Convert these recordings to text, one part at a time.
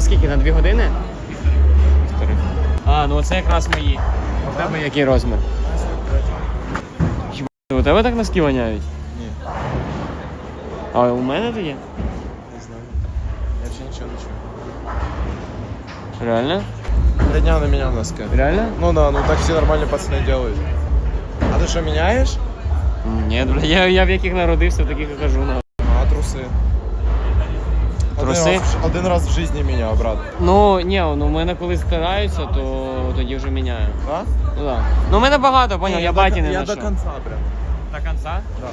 на скільки? На дві години? Півтори. А, ну це якраз мої. А в тебе який розмір? Хіба у тебе так носки воняють? Ні, А у мене тоді? не знаю. Я взагалі нічого не чую. Реально? Три дня не менял носки. Реально? Ну да, ну так все нормальные пацаны делают. А ты что, меняешь? Ні, бля, я, я в яких народився, в таких і кажу. на. А трусы? Труси? Один раз, один раз в жизни менял, брат. Ну, ні, ну в мене коли стираються, то тоді вже міняю. Да? Ну да. Ну в мене багато, поняв, я баті не Я ношу. до конца прям. До конца? Да.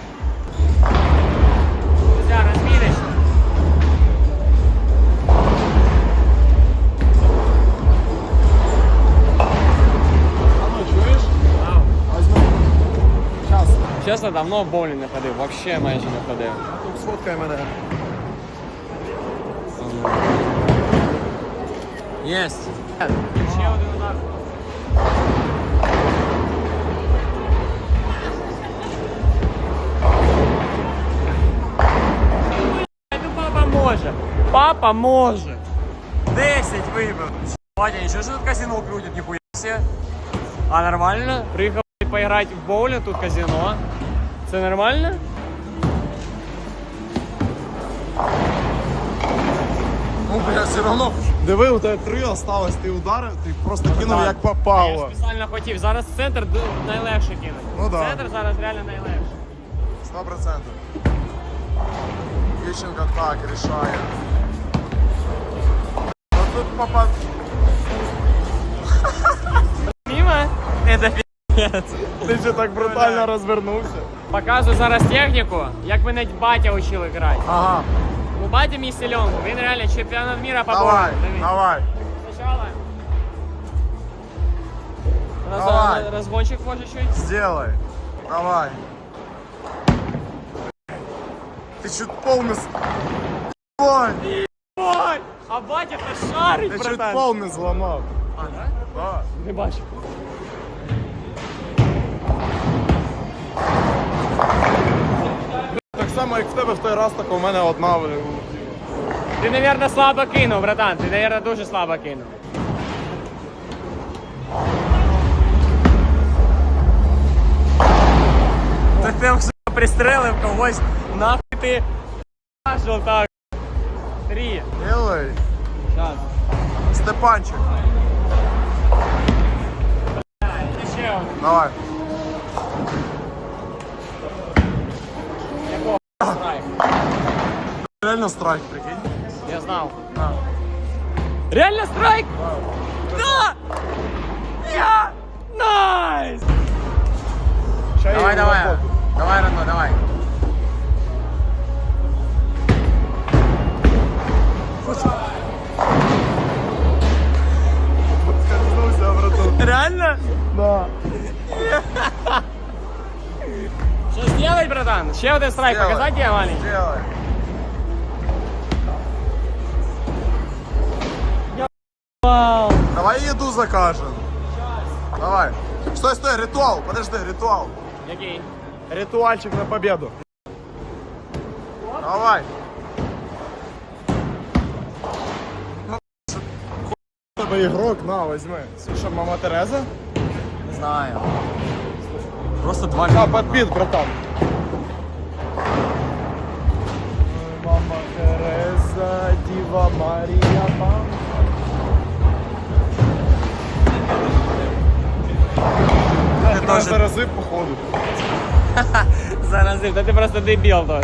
Друзья, разбились. А ну. Чесно, давно в боулінг не ходив, вообще майже не ходив. Тут сфоткай мене. Єсть. Ще один удар. Ну папа може. Папа може. 10 вибив. Батя, нічого що тут казино крутить, ніхуя себе. А нормально? Приїхав поіграти в боулінг, тут казино. Це нормально? Ну, бля, все равно. Диви, у тебе три осталось, ти ударив, ти просто кинув як Я попало. спеціально хотів. Зараз центр найлегше кинути. Ну да. Центр зараз реально найлегше. Сто процентов. Ющенко так решает. Но тут попад... Мимо? Это пи***ц. Ти же так брутально розвернувся. Показую зараз техніку, як мене батя учив грати. Ага, У батя мій сильон, він реально чемпіонат міра по давай, боулінгу. Дивись. давай. Спочатку. Роз- Давай. Розгончик може чуть. Сделай. Давай. Ты чуть полный... с- Ой, Ой! А батя то шарить, ты чуть братан. полный зламав. А, да? Да. Не бачу. Само, як в тебе в той раз, так у мене одна. Ти, мабуть, слабо кинув, братан. Ти, мабуть, дуже слабо кинув. Ти тим, пристрелив когось, нахуй ти пішов так. Три. Делай. Щас. Степанчик. Давай. Реально страйк, прикинь. Я знав. Реально страйк? Да! Я! Найс! Давай, давай. Давай, Рено, давай. Братан. Реально? Да. Що сделать, братан? Ще один страйк Сделай. показати тебе, маленький? Делай. Вау! Давай еду закажем. Давай. Стой, стой, ритуал. Подожди, ритуал. Який? Ритуальчик на победу. Давай. Тебе ігрок, на, возьми. Що, мама Тереза? Не знаю. Просто два На, подбит, братан. Мама Тереза, Дива Марія, Ти Ти теж- заразив, походу. Зараз, та ти просто дебіл теж.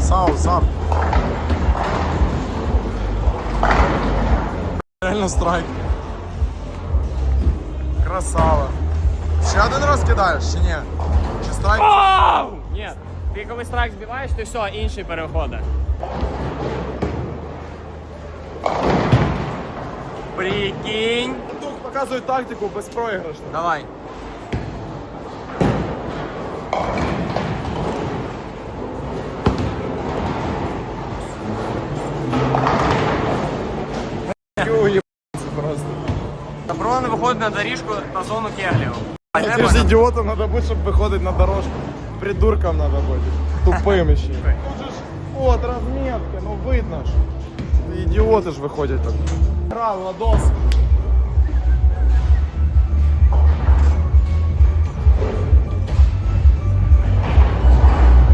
Сау, сам. Реально страйк. Красава. Ще один раз кидаєш чи ні? Чи страйк? Оу! Ти коли страйк збиваєш, ти все, інший переходить. Прикинь. Тут показує тактику безпроіграшну. Давай. Ю. Добро не виходить на доріжку на зону кеглів. Ти ж ідіотом треба бути, щоб виходити на дорожку. Придурком треба бути. Тупим ще. Тут же ж, от, розмітка, ну видно ж. Ідіоти ж виходять тут. Гра, Владос.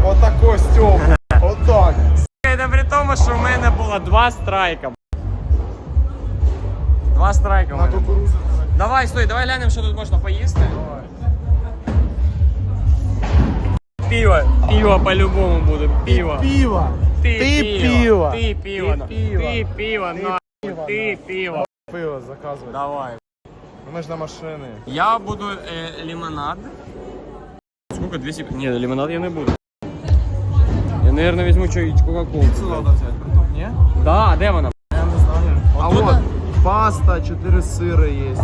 Отако, Стьопа. Отак. Це при тому, що в мене було два страйка. Два страйка в На мене. кукурузу. Давай, стой, давай глянемо, що тут можна поїсти. Пиво, пиво по-любому буде, пиво. Пиво. Ти, Ти пиво. Ти пиво, Ти пиво. ти пиво, на, пиво, пиво. Заказуй. Давай. Ми ж на машини. Я буду э, лимонад. Сколько? 200? Не, лимонад я не буду. Я, наверное, візьму чуть кока-колу. взяти, притом, ні? Да, а де вона? Я не знаю. А Отут? от паста, 4 сири є.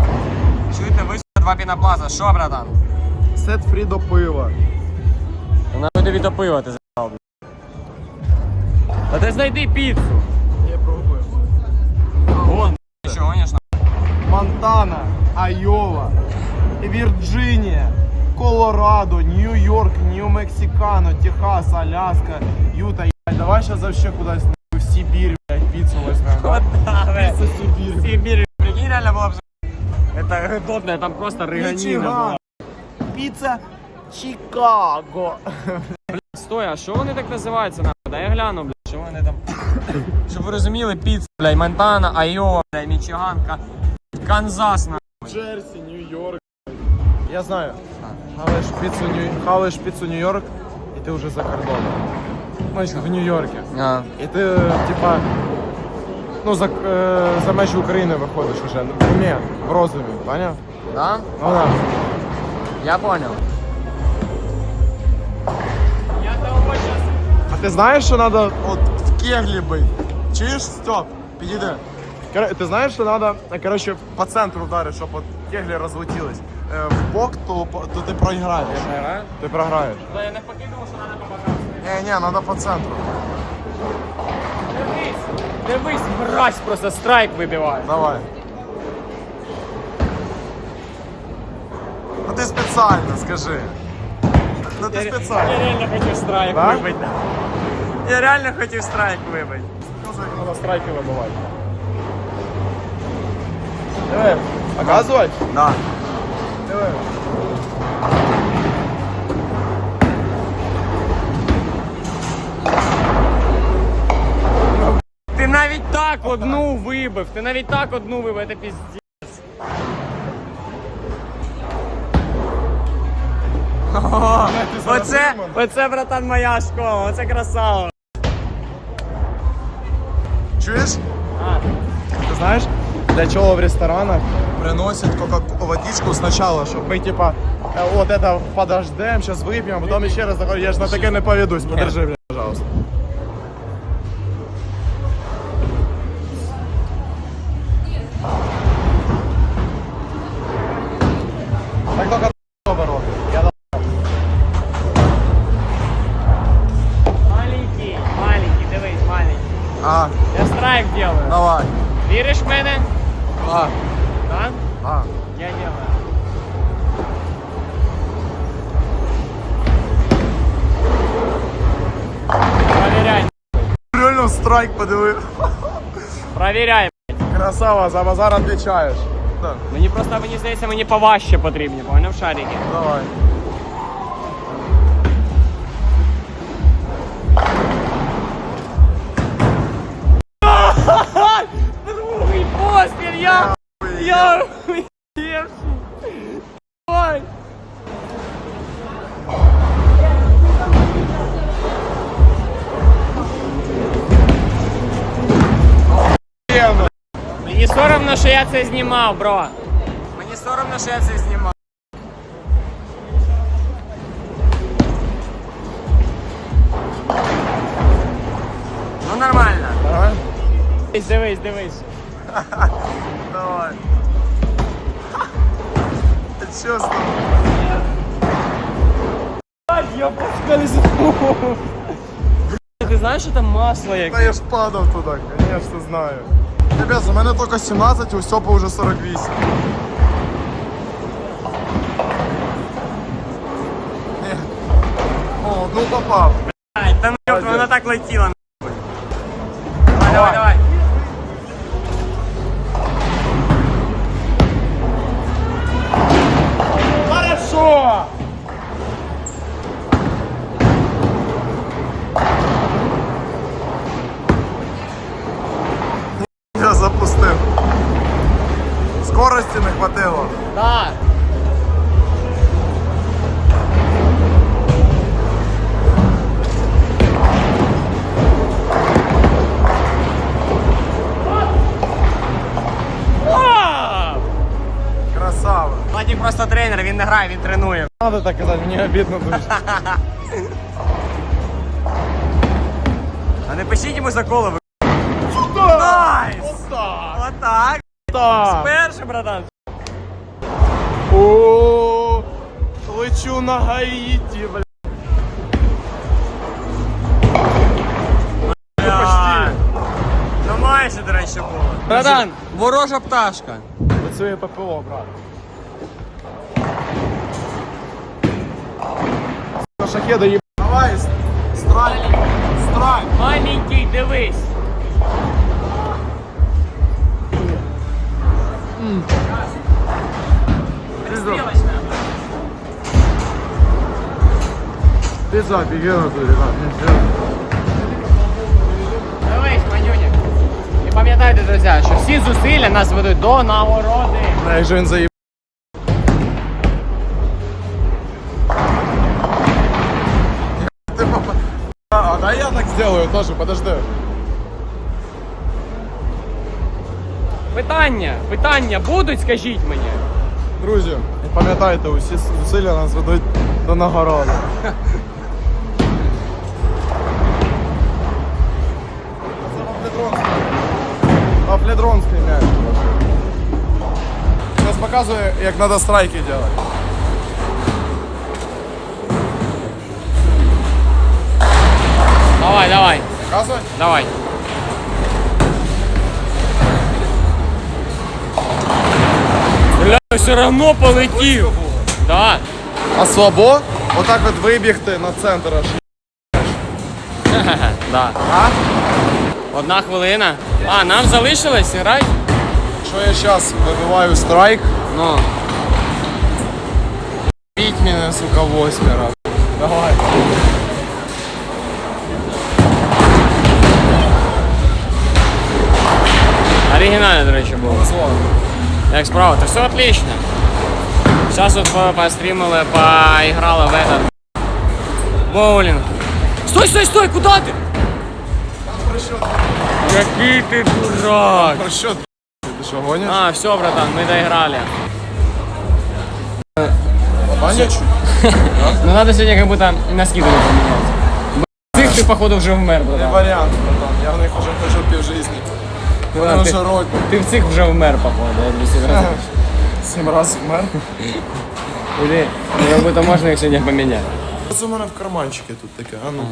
Чуєте, ви два піноплаза. Що, братан? Сет фрі до пива. Вона тобі до пива ти за***ав, блядь. А ти знайди піцу. Я пробую. Вон, що, гониш на? Монтана, Айова, Вірджинія, Колорадо, Нью-Йорк, Нью-Мексикано, Техас, Аляска, Юта. Ебать, Давай сейчас вообще куда-нибудь в Сибирь, блядь, пиццу возьмем. да? Куда, блядь? Пицца Сибирь. Сибирь, прикинь, реально было бы... Это гидотная, там просто рыганина Ничего. была. Пицца Чикаго. Стой, а що вони так називаються? нахуй? Дай я гляну, блядь, що вони там... Щоб ви розуміли, піца, блядь, Монтана, Айова, блядь, Мічиганка, Канзас, нахуй. Джерси, Нью-Йорк. Я знаю. Хаваешь пиццу, Нью... Хаваешь пиццу Нью-Йорк, и ты уже за кордоном. Ну, в Нью-Йорке. А, І ти, типа, ну, за, е, за межі України виходиш уже. Ні, в розові, поняв? да? Ну да. Я понял. Ти знаєш, що треба от в кеглі бити? Чуєш? Стоп, підійди. Кор- Ти знаєш, що треба, коротше, по центру вдарити, щоб от кеглі розлетілись. Е, в бок, то, то ти програєш. Ти програєш. Да, я не покидав, що треба побагати. Ні, ні, треба по центру. Дивись, дивись, мразь просто страйк вибиває. Давай. Ну ти спеціально, скажи. Ну ти Я спеціально. реально хотів страйк Да? вибити. Я реально хотів страйк вибити. Треба страйки вибивати. Диви, показувати? Да. Диви. Ти навіть так одну вибив, ти навіть так одну вибив, це піздець. О, Оце, оце, братан, моя школа, оце красава. Чуєш? Ти знаєш, для чого в ресторанах приносять водичку спочатку, щоб ми типа е, от это подождем, зараз вип'ємо, а потім ще раз заходимо. я ж на таке не поведусь, подержи, блядь, пожалуйста. Я страйк делаю. давай. Віриш в мене? А, Да? а. Я делаю. Проверяй, Реально страйк подивив. проверяй. Красава, за базар відвічаєш. Так, Мені просто, мені здається, мені поважче потрібні, поняв, шарики? давай. це знімав, бро. Мені соромно, що я це знімав. Ну нормально. Давай. Дивись, дивись, дивись. Давай. Ти що з тобою? Я поскользнув. Ти знаєш, що там масло Та яке? я ж падав туди, конечно, знаю. Ребят, у меня только 17, у Степа уже 48. Ні. О, ну попал. Блядь, да ну, вона так летіла. Давай, давай, давай. не хватило. Так. Вау! Красава. Владик просто тренер, він не грає, він тренує. Надо так казати, мені обідно дуже. А не пишіть йому за коло. ви- Сюда! Найс! Отак! Отак. Так! Перший, братан. О, лечу на Гаїті, бля. Ну майже, до речі, було. Братан, ворожа пташка. Працює ППО, брат. Шахеда їб... Давай, страйк, страйк. Маленький, дивись. Пизда, офигенно тут, ребят. Дивись, манюнік. І пам'ятайте, друзі, що всі зусилля нас ведуть до нагороди. Да, якщо він заїб... Ты попа- А, да я так сделаю тоже, подожди. Питання, питання будуть, скажіть мені. Друзі, пам'ятайте, усі зусилля нас ведуть до нагороди. Вафледронський м'яч. Зараз показує, як треба страйки робити. Давай, давай, Показує? давай. Бля, все равно полетів. Да. А слабо? Отак от вибігти на центр аж. да. А? Одна хвилина. А, нам залишилось грати? Якщо я зараз вибиваю страйк, Ну. біть мене, сука, восьмеро. Давай. Оригінально, до речі, було. Як справа? Та все отлично. Сейчас вот по- пострімили, поиграли в этот боулинг. Стой, стой, стой, куда ты? Просчет. Какой ты дурак. Просчет. Ти що, гониш? А, все, братан, мы доиграли. Баня? Ну надо сегодня как будто носки только поменять. Цих ты, походу, вже вмер, Не братан. варіант, братан. Я в них уже хожу пів жизни. Ну, Вони да, вже ти, родні. ти в цих вже вмер, походу, я тобі серйозно. Сім разів вмер. Іди, ну, как будто можна їх сьогодні поміняти. Це у мене в карманчику тут таке, а ну.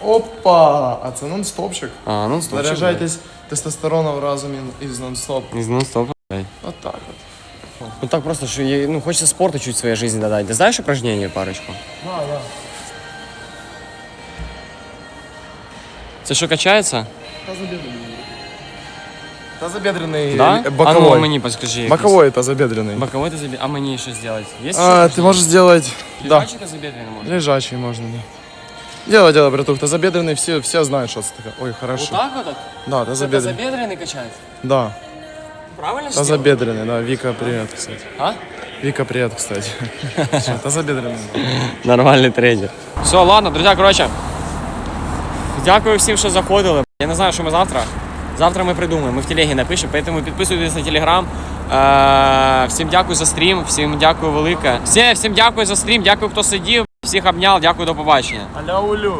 Опа! А це нон-стопчик. А, ну стоп. Заряджайтесь тестостероном разом ін- із нон-стоп. Из нон-стоп. Отак от. Ну так просто, что я- ну, хочется спорта чуть в своей жизни додать. Ты знаешь упражнение парочку? Да, да. Это что, качается? Тазобедрений Да? э, А ну, боковой. мені подскажи. якийсь. Боковой тазобедренный. Боковой ты заби... А мне что сделать? Есть А, ты можешь сделать... Да. Лежачий тазобедренный можно? Лежачий можно, да. Дело, дело, братух. Тазобедренный все, все знают, что это такое. Ой, Вот хорошо. так вот? Да, Это тазобедренный. тазобедренный качается? Да, Правильно сделал? тазобедренный, да. Вика, привет, кстати. А? Вика, привет, кстати. Всё, Тазобедренный. Нормальний тренер. Все, ладно, друзі, коротше. Дякую всім, що заходили. Я не знаю, що ми завтра. Завтра ми придумаємо, ми в телегі напишемо, поэтому підписуйтесь на телеграм. Е, всім дякую за стрім, всім дякую велике. Всім, всім дякую за стрім, дякую, хто сидів, всіх обняв, дякую, до побачення. Аля улю.